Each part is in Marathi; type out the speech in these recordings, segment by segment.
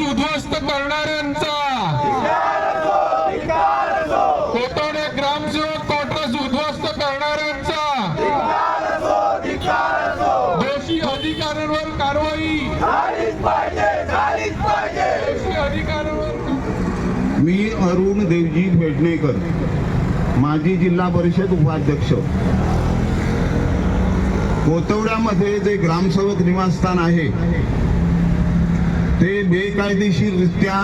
उद्ध्वस्त करणाऱ्यांचा कोतवडे ग्रामसेवक कोटरस उद्ध्वस्त करणाऱ्यांचा दोषी अधिकाऱ्यांवर कारवाई. दोषी अधिकाऱ्यांवर मी अरुण देवजी भेटणेकर माजी जिल्हा परिषद उपाध्यक्ष. कोतवड्यामध्ये जे ग्रामसेवक निवासस्थान आहे ते बेकायदेशीररित्या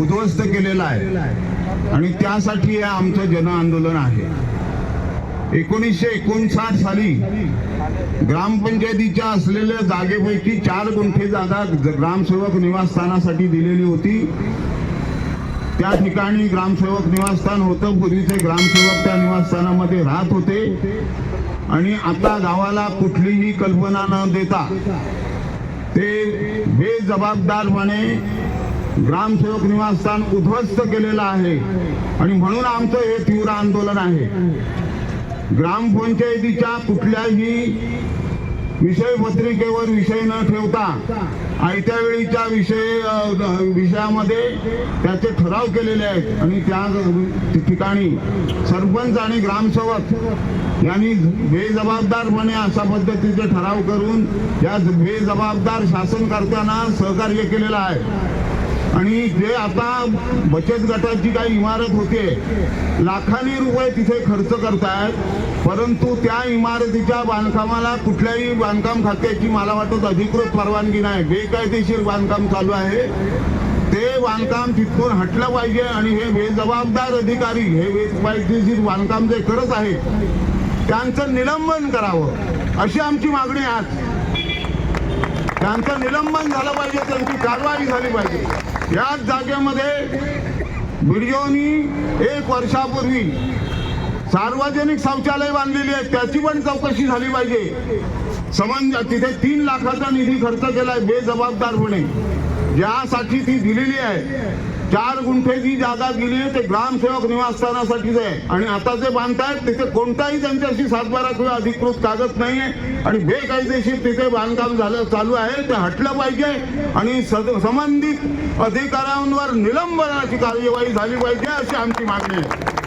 उद्ध्वस्त केलेलं आहे. आणि त्यासाठी हे आमचं जन आंदोलन आहे. एकोणीसशे एकोणसाठ साली ग्रामपंचायतीच्या असलेल्या जागेपैकी चार गुंठे जागा ग्रामसेवक निवासस्थानासाठी दिलेली होती. त्या ठिकाणी ग्रामसेवक निवासस्थान होतं. पूर्वीचे ग्रामसेवक त्या निवासस्थानामध्ये राहत होते. आणि आता गावाला कुठलीही कल्पना न देता ते बेजबाबदारपणे ग्रामसेवक निवासस्थान उद्ध्वस्त केलेलं आहे. आणि म्हणून आमचं हे तीव्र आंदोलन आहे. ग्रामपंचायतीच्या कुठल्याही विषय पत्रिकेवर विषय न ठेवता आयत्या वेळीच्या विषय विषयामध्ये त्याचे ठराव केलेले आहेत. आणि त्या ठिकाणी सरपंच आणि ग्रामसेवक यांनी बेजबाबदारपणे अशा पद्धतीचे ठराव करून या बेजबाबदार शासनकर्त्यांना सहकार्य केलेलं आहे. आणि जे आता बचत गटाची काही इमारत होते लाखांनी रुपये तिथे खर्च करतायत परंतु त्या इमारतीच्या बांधकामाला कुठल्याही बांधकाम खात्याची मला वाटत अधिकृत परवानगी नाही. बेकायदेशीर बांधकाम चालू आहे. ते बांधकाम तिथून हटलं पाहिजे आणि हे बेजबाबदार अधिकारी हे बेकायदेशीर बांधकाम जे करत आहेत त्यांचं निलंबन करावं अशी आमची मागणी आहे आज. त्यांचं निलंबन झालं पाहिजे त्यांची कारवाई झाली पाहिजे. याच जागेमध्ये व्हिडिओनी एक वर्षापूर्वी सार्वजनिक शौचालय बांधलेली आहे त्याची पण चौकशी झाली पाहिजे. समज तिथे तीन लाखाचा निधी खर्च केलाय बेजबाबदारपणे. ज्यासाठी ती दिलेली आहे. चार गुंठे जी जागा गेली आहे ते ग्रामसेवक निवासस्थानासाठीच आहे. आणि आता जे बांधतायत तिथे कोणताही त्यांच्याशी सातबारा किंवा अधिकृत कागद नाही आहे आणि बेकायदेशीर तिथे बांधकाम झालं चालू आहे. ते हटलं पाहिजे. आणि संबंधित अधिकाऱ्यांवर निलंबनाची कार्यवाही झाली पाहिजे अशी आमची मागणी आहे.